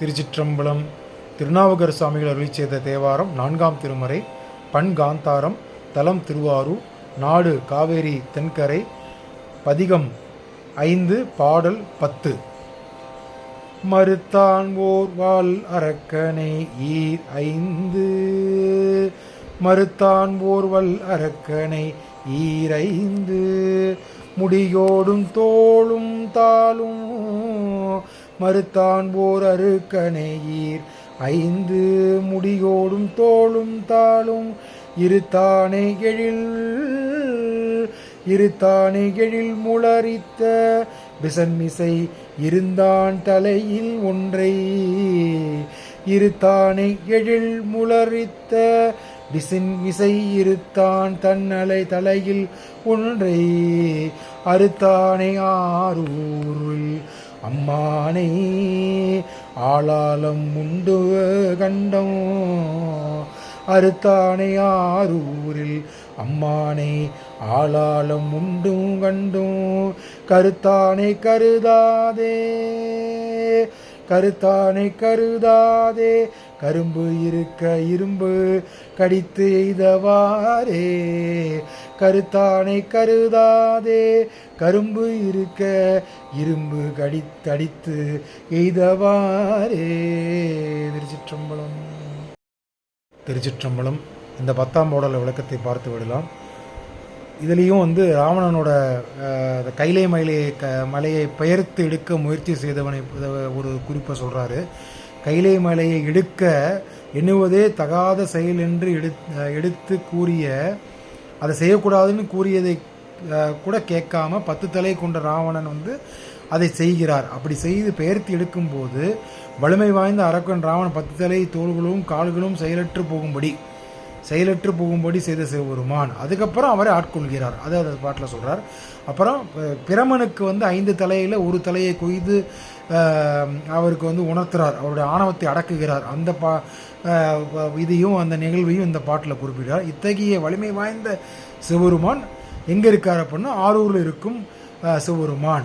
திருச்சிற்றம்பலம் திருநாவுக்கர் சுவாமிகள் அருளி செய்த தேவாரம் நான்காம் திருமறை பண்காந்தாரம் தலம் திருவாரூர் நாடு காவேரி தென்கரை பதிகம் ஐந்து பாடல் பத்து. மறுத்தான் ஓர் வால் அரக்கனை ஈர் ஐந்து. மறுத்தான் ஓர்வல் அரக்கனை ஈரைந்து முடியோடும் தோளும் தாளும் மறுத்தான் போர் அருக்கணேயீர் ஐந்து முடியோடும் தோளும் தாளும் இருத்தானே எழில் இருத்தானே எழில் முளரித்த விசன்மிசை இருந்தான் தலையில் ஒன்றை. இருத்தானை எழில் முளரித்த விசின் இசை இருத்தான் தன்னலை தலையில் ஒன்றை. அறுத்தானை ஆரூரில் அம்மானை ஆளாலம் உண்டு கண்டம். அறுத்தானை ஆரூரில் அம்மானை ஆளாலம் உண்டும் கண்டும். கருத்தானை கருதாதே கருத்தானை கருதாதே கரும்பு இருக்க இரும்பு கடித்து எய்தவாரே கருத்தானை கருதாதே. கரும்பு இருக்க இரும்பு கடித்தடித்து எய்தவாரே திருச்சிற்றம்பலம். திருச்சிற்றம்பலம். இந்த பத்தாம் பாடல் விளக்கத்தை பார்த்து விடலாம். இதுலேயும் வந்து ராவணனோட கைலை மலையை க மலையை பெயர்த்து எடுக்க முயற்சி செய்தவனை ஒரு குறிப்பை சொல்கிறாரு கைலை மலையை எடுக்க எண்ணுவதே தகாத செயல் என்று எடு எடுத்து கூறிய அதை செய்யக்கூடாதுன்னு கூறியதை கூட கேட்காம பத்து தலை கொண்ட ராவணன் வந்து அதை செய்கிறார். அப்படி செய்து பெயர்த்து எடுக்கும்போது வலிமை வாய்ந்த அரக்கன் ராவணன் பத்து தலை தோள்களும் கால்களும் செயலற்று போகும்படி செயலற்று போகும்படி செய்த சிவபெருமான். அதுக்கப்புறம் அவரை ஆட்கொள்கிறார். அது அந்த பாட்டில் சொல்கிறார் அப்புறம் பிரமனுக்கு வந்து ஐந்து தலையில் ஒரு தலையை கொய்து அவருக்கு வந்து உணர்த்துறார். அவருடைய ஆணவத்தை அடக்குகிறார். அந்த பா வ- இதையும் அந்த நிகழ்வையும் இந்த பாட்டில் குறிப்பிடுறார் இத்தகைய வலிமை வாய்ந்த சிவபெருமான் எங்கே இருக்கார் அப்படின்னா ஆரூரில் இருக்கும் சிவபெருமான்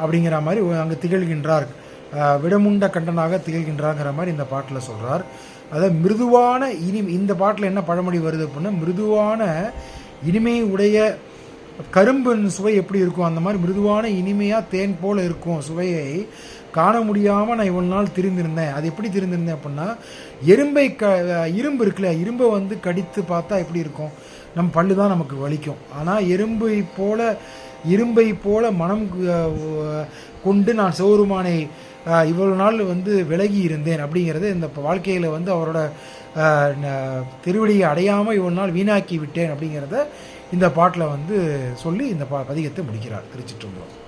அப்படிங்கிற மாதிரி அங்கே திகழ்கின்றார். விடமுண்ட கண்டனாக திகழ்கின்றாங்கிற மாதிரி இந்த பாட்டில் சொல்கிறார் அதாவது மிருதுவான இனி இந்த பாட்டில் என்ன பழமொழி வருது அப்படின்னா மிருதுவான இனிமை உடைய கரும்பின் சுவை எப்படி இருக்கும்? அந்த மாதிரி மிருதுவான இனிமையாக தேன் போல் இருக்கும் சுவையை காண முடியாமல் நான் இவ்வளோ நாள் திரிந்திருந்தேன். அது எப்படி திரிந்திருந்தேன் அப்படின்னா எறும்பை க இரும்பு இருக்குல்ல இரும்பை வந்து கடித்து பார்த்தா எப்படி இருக்கும்? நம்ம பல்லு தான் நமக்கு வலிக்கும். ஆனால் எறும்பை போல இரும்பை போல மனம் கொண்டு நான் சிவருமானை இவ்வளவு நாள் வந்து விலகி இருந்தேன் அப்படிங்கிறது இந்த வாழ்க்கையில் வந்து அவரோட திருவடியை அடையாமல் இவ்வளவு நாள் வீணாக்கி விட்டேன் அப்படிங்கிறத இந்த பாட்டில் வந்து சொல்லி இந்த பா பதிகத்தை முடிக்கிறார் திருச்சிற்றம்பலம்.